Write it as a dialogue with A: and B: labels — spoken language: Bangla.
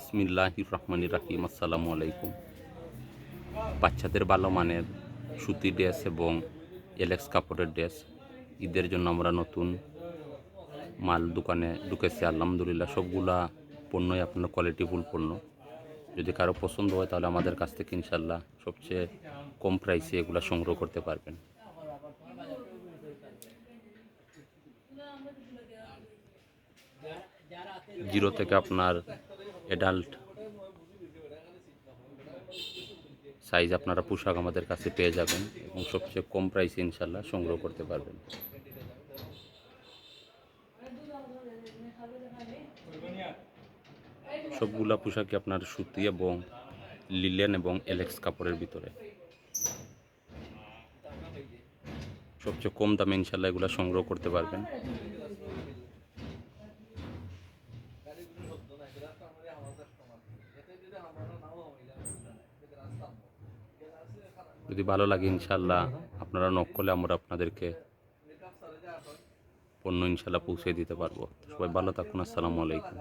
A: ইসমিল্লাহির রহমানির রাহিম আসসালামু আলাইকুম। বাচ্চাদের ভালো মানের সুতি ড্রেস এবং এলেক্স কাপড়ের ড্রেস, ঈদের জন্য আমরা নতুন মাল দোকানে ঢুকেছি। আলহামদুলিল্লাহ, সবগুলা পণ্যই আপনার কোয়ালিটিফুল পণ্য। যদি কারও পছন্দ হয়, তাহলে আমাদের কাছ থেকে ইনশাল্লাহ সবচেয়ে কম প্রাইসে এগুলো সংগ্রহ করতে পারবেন। জিরো থেকে আপনার অ্যাডাল্ট সাইজ আপনারা পোশাক আমাদের কাছে পেয়ে যাবেন এবং সবচেয়ে কম প্রাইসে ইনশাল্লাহ সংগ্রহ করতে পারবেন। সবগুলা পোশাকই আপনার সুতি এবং লিলেন এবং এলেক্স কাপড়ের ভিতরে। সবচেয়ে কম দামে ইনশাল্লাহ এগুলো সংগ্রহ করতে পারবেন। যদি ভালো লাগে ইনশাল্লাহ আপনারা নক করলে আমরা আপনাদেরকে পণ্য ইনশাল্লাহ পৌঁছে দিতে পারব। সবাই ভালো থাকুন আসসালামু আলাইকুম।